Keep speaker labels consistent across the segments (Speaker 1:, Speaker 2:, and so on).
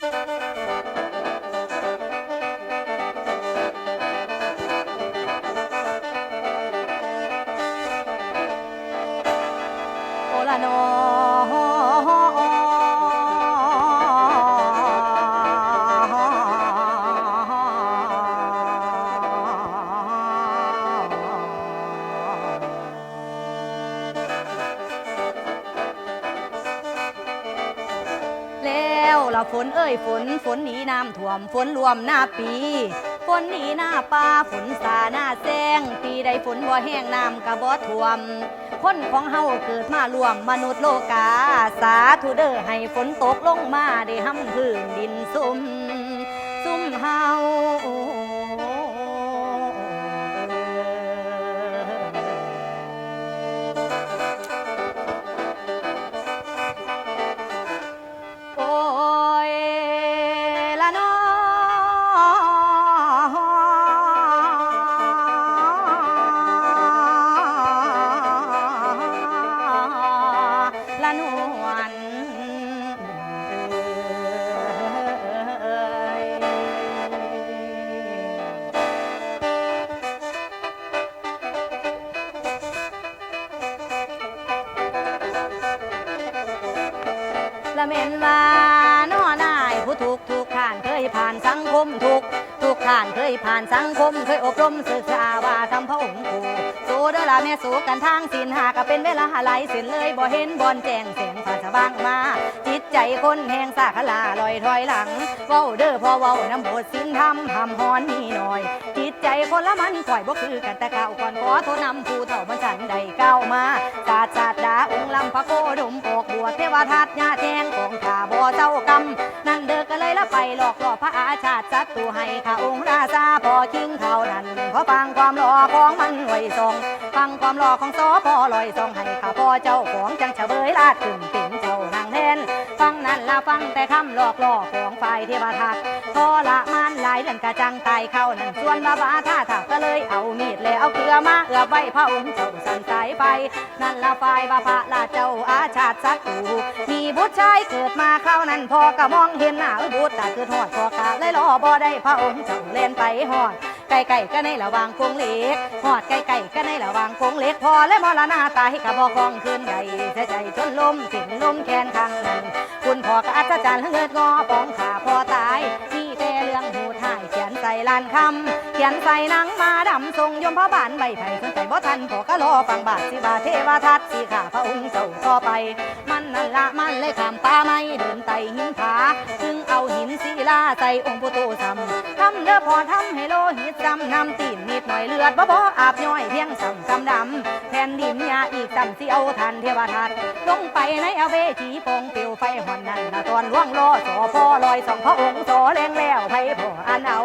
Speaker 1: โอ แล้วละฝนเอ้ยฝนฝนหนีน้ำท่วมฝนรวมหน้าปีฝนหนีหน้าป่าฝนสาหน้าแซงปีใดฝนบ่แห้งน้ำกะบ่ท่วม คนของเฮาเกิดมารวมมนุษย์โลกา สาธุเด้อให้ฝนตกลงมาได้ห้ำพื้นดินซุ่มซุ่มเฮา ละเมนว่าน้อนายผู้ถูกถูกข่านเคยผ่านสังคมถูกถูกข่านเคยผ่านสังคม เคยอบรมศึกษาว่าทำพระองคูสู้เด้อละแม่สู้กันทางสินหาก็เป็นเวลาหลายส้นเลยบ่เห็นบอนแจงแสงฟ้าสว่างมา จิตใจคนแห่งสาขลาลอยถอยหลังเว้าเด้อพอเว้าน้ำบทสินธรรมหำฮอนมีหน่อย จิตใจคนละมันข่อยบ่คือกันแต่เก่าก่อนขอโทษนำผู้เฒ่ามันฉันใดก้าวมาศาสตร์ศาสดาองค์ลำพระโกดมป วเทวทัตญาแทงของข้าบ่เจ้ากรรมนั่นเด้อก็เลยละไปหลอกหลอกพระอาชาติศัตรูให้ข้าองค์ราชาพอคิงเท่านั้นขอฟังความหล่อของมันไว้ทรงฟังความหล่อของสอพอลอยทรงให้ข้าพ่อเจ้าของจังเฉเบยลาดขึ้นเป็นเจ้านางแทน ฟังนั่นละฟังแต่คำหลอกล่อของฝ่ายเทวทัตทรมานหลายเดือนกระจังตายเข้านั่นส่วนบาบาท่าถักก็เลยเอามีดแล้วเอาเกลือมาเอือบไว้พระองค์เจ้าสันสายไป นั่นละฝ่ายบาพระราเจ้าอาชาติศัตรูมีบุตรชายเกิดมาเข้านั่นพอก็มองเห็นหน้าเอ้ยบุตรตาคือทอดพอกะเลยรอบ่ได้พระองค์เจ้าเล่นไปหอด ไก่ไก่ก็ในระวางพวงเหล็กหอดไก่ไก่ก็ในระวางพวงเหล็กพอและมรณาตายกับบ่คองคืนใดเสียใจจนลมสิ้นลมแขนข้างนั้นคุณพ่อกะอัศจรรย์เงิดงอปองขาพ่อตายมีแต่เรื่องหูถ่ายเขียนใส่ลานคำ ขียนใส่นังมาดำทรงยมพระบานใบไผ่สนใจบ่ทันพอก็รอฟังบาทสิบาเทวทัตสิข้าพระองค์เจ้าต่อไป มันนั่นละมันเลยข้ามป่าไม้เดินไต่หินผาจึงเอาหินศิลาใส่องค์ปู่โตซ้ำทำเด้อพอทำให้โลหิตจำน้ำตีนนิดหน่อยเลือดบ่บ่อาบย่อยเพียงสำกำดำแผ่นดินยาอีกจำสิเอาทันเทวทัตลงไปในอเวจีปองเปลวไฟหอนนั่นนะตอนล่วงล้อสอพอลอยสองพระองค์สอแรงแล้วไผพออันเอา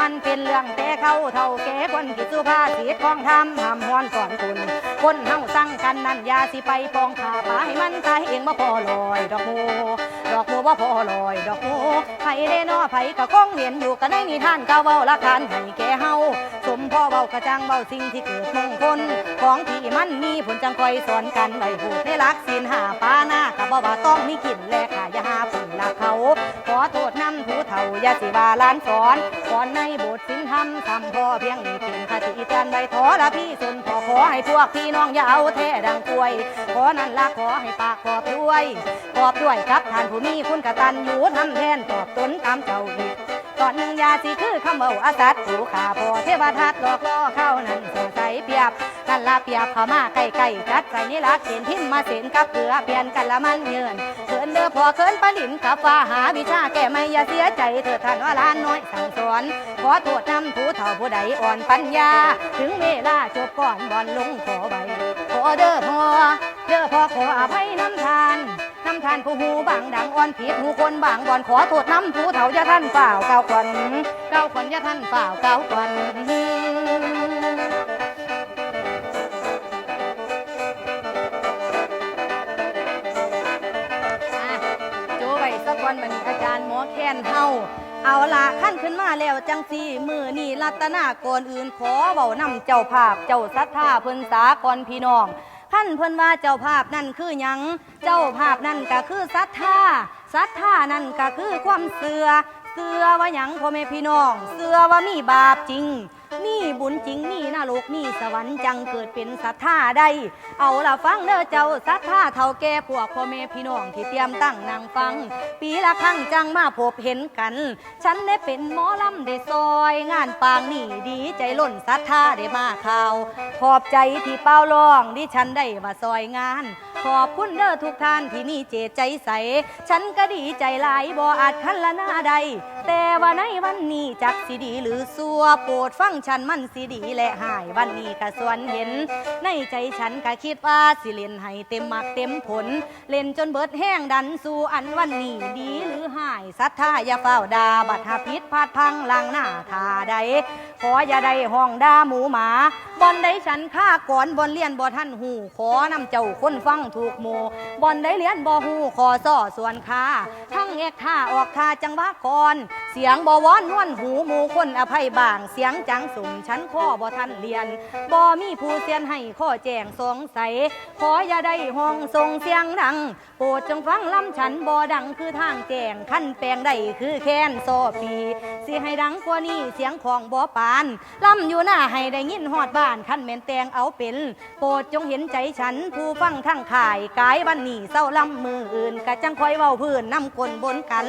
Speaker 1: มันเป็นเรื่องแต่เข้าเท่าแก่คนกิจสุภาษิตของธรรมหำฮอนก่อนคุณคนเฮาสั่งกันนั่นยาสิไปปองขาปาให้มันตายเองบ่พอลอยดอกโมดอกโมบ่พอลอยดอกโมไผเด้นอไผก็คงเรียนอยู่กันในนิทานเก่าเว้าละคานให้แก่เฮาสมพ่อเว้ากระจังเว้าสิ่งที่เกิดมงคลของที่มันมีผลจังคอยสอนกันไว้พูดในรักศีลหาปาหน้าก็บ่ว่าต้องมีกินแลก ขายาหาผลละเขา ขอโทษนำผู้เฒ่าอย่าสิว่าล้านสอนสอนในบทสินธรรมทำพ่อเพียงนี้เป็นคติเตือนไว้ขอละพี่สุนขอขอให้พวกพี่น้องอย่าเอาแท้ดังป่วย ขอนั่นละขอให้ปากขอบด้วยขอบด้วยครับท่านผู้มีคุณกตัญญูทำแทนตอบตนตามเจ้าอีกตอนหนึ่งยาสิคือคำเบาอาสัตผู้ขาพอเทวทัตหลอกล่อเข้านั่นสงสัยเปียบ นั่นละเปียบเข้ามาใกล้ๆจัดใส่นี่ละเขียนทิมมาเส้นกับเกลือเปลี่ยนกันละมันเยินเขินเด้อพอเขินปลินกับฟ้าหาวิชาแก้ไม่อย่าเสียใจเถิดท่านว่าล้านน้อยสั่งสอนขอโทษนำผู้เฒ่าผู้ใดอ่อนปัญญา ถึงเวลาจบก่อนบอลลงขอใบขอเด้อพอเด้อพอขออภัยน้ำทานน้ำทานผู้หูบางดังอ่อนผิดหูคนบางบอนขอโทษน้ำผู้เฒ่าอย่าท่านเปล่าเก้าขวัญเก้าขวัญอย่าท่านเปล่าเก้าขวัญอะ นเฮาเอาละขั้นขึ้นมาแล้วจังสีมือนี่รัตนาก่อนอื่นขอเบานำเจ้าภาพเจ้าศรัทธาเพิ่นสากรพี่น้องขั้นเพิ่นว่าเจ้าภาพนั่นคือหยังเจ้าภาพนั่นก็คือศรัทธาศรัทธานั่นก็คือความเสือเสือว่าหยังพ่อแม่พี่น้องเสือว่ามีบาปจริงมีบุญจริงมีนรกมีสวรรค์จังเกิดเป็นศรัทธาได้ เอาละฟังเด้อเจ้าศรัทธาเท่าแก่พวกพ่อแม่พี่น้องที่เตรียมตั้งนางฟัง ปีละครั้งจังมาพบเห็นกัน ฉันได้เป็นหมอลำได้ซอย งานปางนี่ดีใจล้นศรัทธาได้มาข่าว ขอบใจที่เป้าร้องดิฉันได้มาซอยงาน ขอบคุณเด้อทุกท่านที่มีเจตใจใส ฉันก็ดีใจหลายบ่อาจคันละหน้าใด แต่ว่าในวันนี้จักสิดีหรือสัวโปรดฟังฉันมันสิดีและหายวันนี้ก็ส่วนเห็น ในใจฉันก็คิดว่าสิเล่นให้เต็มมักเต็มผล เล่นจนเบิดแห้งดันสู่อันวันนี้ดีหรือหายศรัทธาอย่าเฝ้าดาบัดหาพิษพลาดพังลังหน้าทาใดขออย่าได้ห้องด่าหมูหมาบอนได้ฉันฆ่าก่อนบอนเลียนบ่ท่านหูขอนำเจ้าคนฟังถูกโมบอนได้เลียนบ่หูขอซ่อส่วนคาทั้ง เอกท่าออกท่าจังหวะก่อน เสียงบวอนนวลหูหมูคนอภัยบาง เสียงจังสุ่มฉันข้อบ่ท่านเรียนบ่มีผู้เสียนให้ข้อแจงสงสัยขออย่าได้ห้องส่งเสียงดัง โปรดจงฟังลำฉันบ่ดังคือทางแจงขั้นแปลงได้คือแค้นโซปีสิให้ดังกว่านี้เสียงของบ่ปานลำอยู่หน้าให้ได้ยินฮอดบ้านขั้นแม่นแตงเอาเป็นโปรดจงเห็นใจฉันผู้ฟังทั้งข่ายกายวันนี้เศร้าลำมืออื่นกะจังคอยเว้าพื้นน้ำคนบนกัน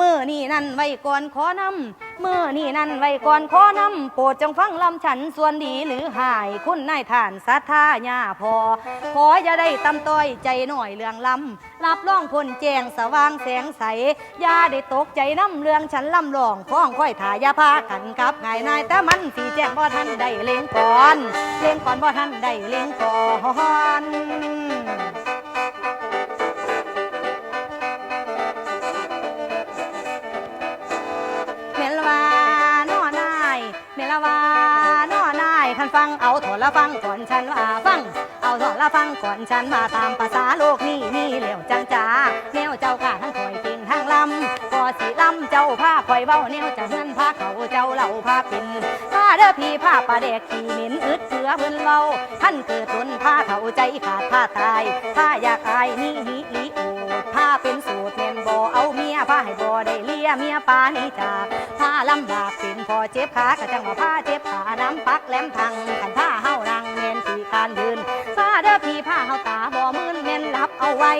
Speaker 1: มือนี่นั่นไว้ก่อนขอนำเมื่อนี่นั่นไว้ก่อนขอนำโปรดจงฟังลำฉันส่วนดีหรือหาย คุณนายท่านศรัทธาญาพอ ขออย่าได้ตำต้อยใจหน่อยเรื่องลำรับรองคนแจงสว่างแสงใสอย่าได้ตกใจน้ำเรื่องฉันลำลองข้องค่อยถ่ายยาพากันกับไงนายแต่มันสีแจ้งบ่ทันได้เล่งก่อนเล่งก่อนบ่ทันได้เล่งก่อน ฟังเอาถอนละฟังก่อนฉันว่าฟัง เอาถอนละฟังก่อนฉันว่าตามภาษาโลกนี้มีเหลียวจังจ้าแนวเจ้าข้าทั้งคอยก่งทั้งลำก็สิลำเจ้าผ้าคอยเบ้าแนวจะเฮือนผ้าเขาเจ้าเหล่าผ้าป็นผ้าเด้อพี่ผ้าปลาแดกขี้เหม็นอึดเสือเพิ่นเว้าท่านเกิดตนผ้าเขาใจขาดผ้าตายถ้าอยากอายนี่ฮิลิโอดผ้าเป็นสูตรแมนบ่เอาเมียผ้าให้บ่ได้เลี้ยเมียปานี่จากผ้าลำบาก พอเจ็บขากะจังว่าผ้าเจ็บขาน้ำปักแหลมพังกันผ้าเฮานังแม่นที่การยืนผ้าเด้อพี่ผ้าเฮาตาบ่มืนแม่นรับเอาไว้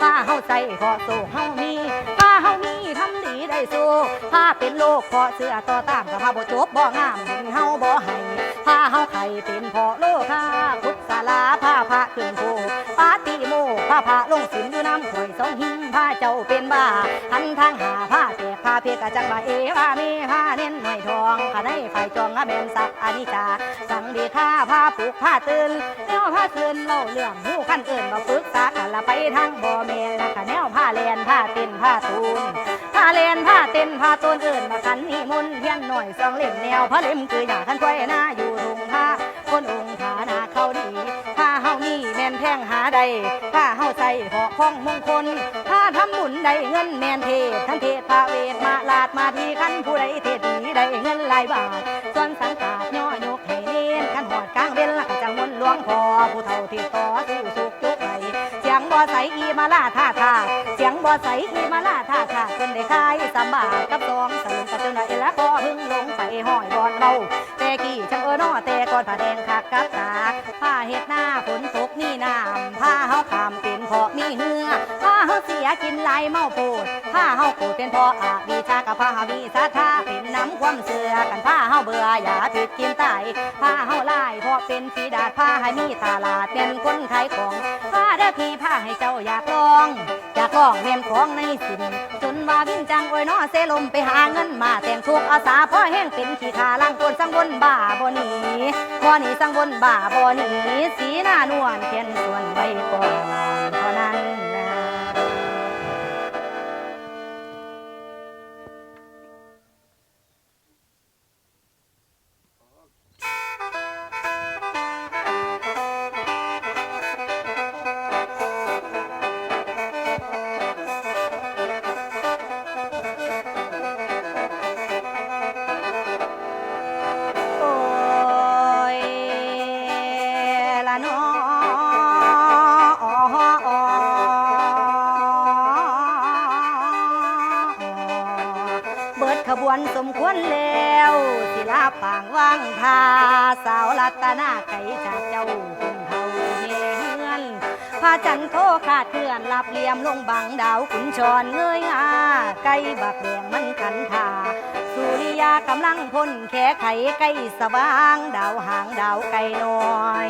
Speaker 1: ผ้าเฮาใส่พอโซ่เฮามีผ้าเฮามีทำดีได้สู้ผ้าเป็นโลกพอเสื้อต่อตามกับผ้าบ่จบบ่งามเห็นเฮาบ่ให้ผ้าเฮาไข่เป็นพอโลกค่าคุกศาลาผ้าพระขึ้นโพปาติ โมกผ้าลงสินอยู่น้ำข่อยสองหิงผ้าเจ้าเป็นบ้าหันทางหาผ้าแตกผ้าเพกะจังว่าเอว่าเมผ้าเน้นหน่อยทองข้าในไฟจองอาแมนสักอานิจจาสังเดค่าผ้าปลูกผ้าตื่นแนวผ้าตื่นเล่าเรื่องหูขั้นอื่นมาปรึกษากันละไปทางบ่แม่นละกะแนวผ้าแลนผ้าเต้นผ้าตูนผ้าแลนผ้าเต้นผ้าตูนอื่นมากันนิมนเพียนหน่อยสองเล่มแนวผ้าเล่มคืออยากขันไว้หน้าอยู่รุงผ้าคนองค์ฐานาเขาดีผ้าเฮานี่แม่นแพงหาใด ผ้เฮาใส่เหาะของมงคลผ้าทำบุญได้เงินแม่นเทศทั้งเทศพระเวทมาลาดมาทีขันผู้ใดเทศดีได้เงินหลายบาทส่วนสังกาดย่อยกให้เน้นขันหอดกลางเบนละก็จังมนหลวงพ่อผู้เฒ่าที่ต่อสู้สุกจุกไหเสียงบ่ใสอีมาลาท่าท่าเสียงบ่ใสอีมาลาท่าท่าเพิ่นได้ขายสำบากกับซองสลึงกับเจ้าหน้าเอละก็พึ่งลงไปห้อยบอนเบาแต่กี้จังเออนอแต่ก่อนผ้าแดงคักกับตา ผ้าเฮ็ดหน้าฝนตกนี่น้ำผ้าเฮาขามเป็นเพราะมีเหือผ้าเฮาเสียกินไหลายเมาโพดผ้าเฮาโกรธเป็นเพราะอาวิชากับผ้าเฮามีศรัทธาเป็นน้ำความเสือกันผ้าเฮาเบื่ออย่าผิดกินไตผ้าเฮาไล่เพราะเป็นฝีดาดผ้าให้มีตลาดเป็นคนขายของ เด้อพี่ผ้าให้เจ้าอยากลอง อยากลองเม่นของในสินจนว่าวินจังโอ้ยน้อเซลมไปหาเงินมาแต่งทุกอาสาพ่อแห้งเป็นขี้ขาล่างคนสังบนบ่าบ่หนีบ่หนีสังบนบ่าบ่หนีสีหน้านวลเพียนส่วนใบก่อนเท่านั้น นสมควรแล้วศิลาปางว่างทาสาวรัตนาไก่จากเจ้า จันโทขาดเคลื่อนลับเหลี่ยมลงบังดาวขุนชอนเงยอาไก่บักแดงมันขันทาสุริยากำลังพ่นแค่ไขไก่สว่างดาวหางดาวไก่น้อย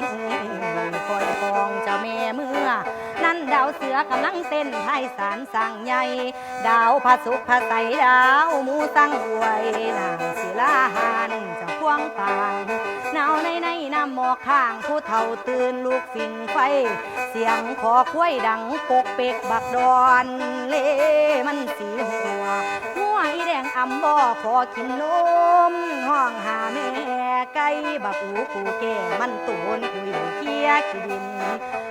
Speaker 1: คอยฟองเจ้าแม่เมื่อ นั่นดาวเสือกำลังเต้นไทยสารสั่งใหญ่ ดาวพระสุขพระใสดาวมูสั่งอวยนางศิลาหานเจ้าควงปาง นาวในในน้ำหมอกข้างผู้เฒ่าตื่นลูกฝิ่งไฟ เสียงขอคุ้ยดังปกเปกบักดอน เล่มันสีหัวหัวอีแด งอำบ่ขอกินนมห้องหาแม่ไก่บักอูกูแก่มันตูนคุยเกียกิน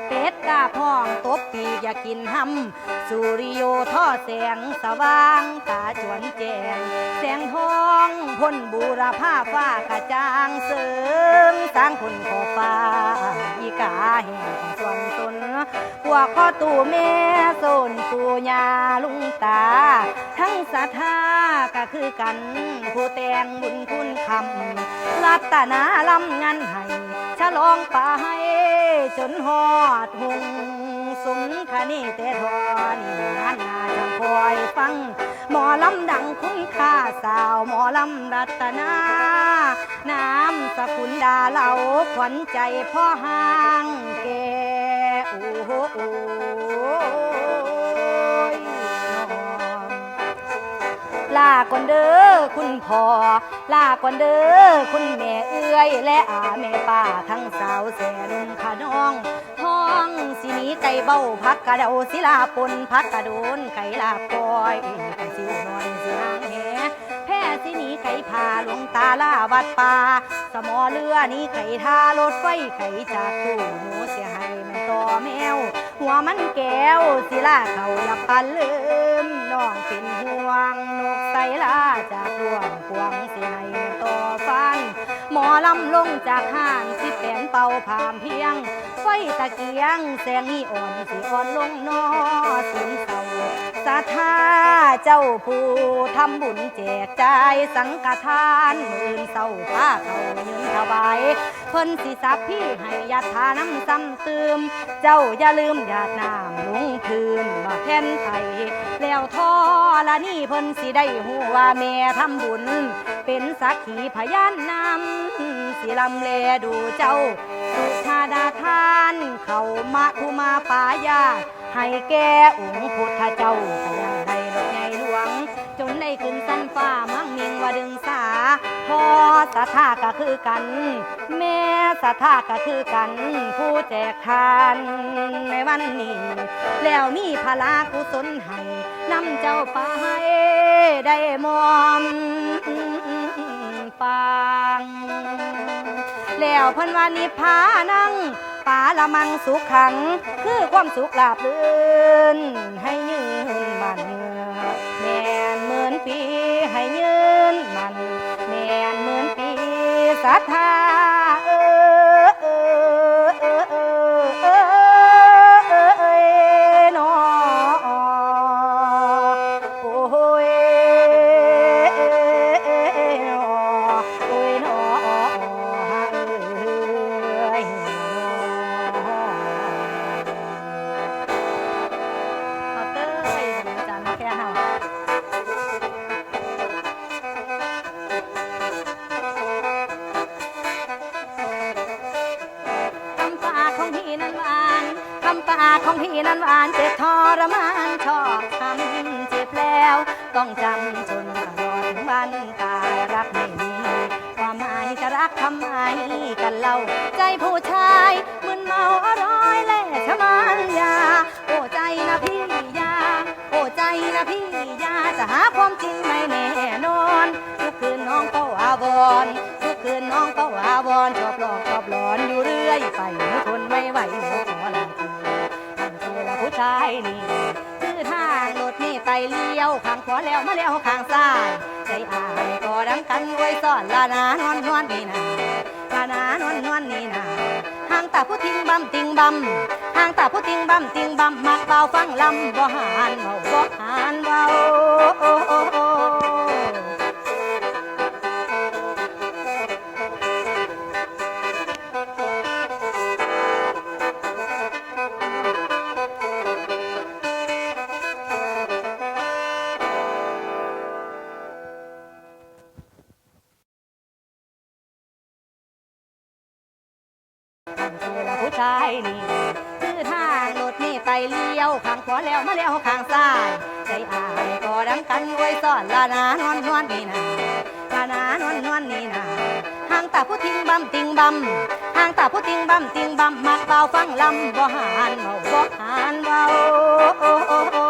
Speaker 1: เป็ดกาบห้องตบปีอยากกินหำสุริโยท่อแสงสว่างตาจวนแจง แสงทองพ่นบูรพาฟ้ากระจ่างเสริมสร้างคนขอฟ้าอีกาแห่งสวงตนพวกพ่อตู่แม่โซนปู่ยาลุงตา ทั้งศรัทธาก็คือกันผู้แต่งบุญคุณคำรัตนาลำงานให้ฉลองป่าให้จนหอดหุงสมคณีแต่ทอนี่นานนาจะคอยฟัง หมอลำดังคุ้มค่าสาวหมอลำรัตนา น้ำสกุลดาเหลาขวัญใจพ่อห้างแกโอ้โห ลาก่อนเด้อคุณพ่อลาก่อนเด้อคุณแม่เอื้อยและอาแม่ป้าทั้งสาวแสนขะน้องท้องสินีไก่เบ้าพักกระเดาศิลาปนพักกระโดนไก่ลาปอยสิวนอนสินางแหแพ้สินีไก่พาหลวงตาลาวัดป่าสมอเรือนี้ไก่ทารถไฟไก่จากตู้หนูเสียให้มันต่อแมวหัวมันแก้วศิลาเขาอย่าปันลืมน้องเป็นห่วงนกไสลาจากดวงกวางเสียให้ต่อฟัน หมอลำลงจากห้างสิแปนเป่าผามเพียง ไฟตะเกียงแสงนีอ่อนสิอ่อนลงนอสินเศร้าศรัทธาเจ้าผู้ทำบุญแจกจ่ายสังฆทานมื่นเศร้าผ้าเขายืนถวายเพิ่นสิสับพี่ให้ยาทาน้ำซ้ำเติม เจ้าอย่าลืมยาดน้ำลงพื้นว่าแผ่นไทย แล้วทอละนี่เพิ่นสิได้หูว่าแม่ทำบุญ เป็นสักขีพยานนำสิลำเลดูเจ้า สุชาดาทาน เขามาทุมาปายา ให้แก่องค์พุทธเจ้าแต่ยังได้รถใหญ่หลวง จนได้ขึ้นสั้นฟ้ามั่งมิงว่าดึง พอสถาก็คือกัน แม่สถาก็คือกัน ผู้แจกทานในวันนี้ แล้วมีพลากุศลให้นำเจ้าไปได้มอมปังแล้วพันวานิพพานังปาละมังสุขขัง คือความสุขลาบลื่นให้ยืนมันแม่นเหมือนปีให้ยืน ศรัทธา จำจนตลอดถึงวันตายรักไม่มีความหมายจะรักทำไมกันเล่าใจผู้ชายมึนเมาอร่อยแล่ชะมันยา โอ้ใจนะพี่ยา โอ้ใจนะพี่ยาจะหาความจริงไม่แน่นอนทุกคืนน้องเฝ้าอาวรณ์ทุกคืนน้องเฝ้าอาวรณ์ชอบหลอกชอบหลอนอยู่เรื่อยไปทนไม่ไหวหนูขอลาทุกผู้ชายนี่ เลี้ยวข้างขวาแล้วมาแล้วข้างซ้ายใจอายก็ดังกันไว้ซ่อนลานานอนนอนนี่นาลานานอนนอนนี่นาห่างตาผู้ทิ้งบำติงบำห่างตาผู้ทิ้งบำติงบำมักเบาฟังลำบ่หานเบาบ่หานเบา มาแล้วข้างซ้ายใจอายก็ดังกันไว้ซ่อนลานานวลนวลนี่นาลานานวลนวลนี่นาห่างตาผู้ทิ้งบำติงบำห่างตาผู้ทิ้งบำติงบำมักเบาฟังลำบ่หานเบาบ่หานเบา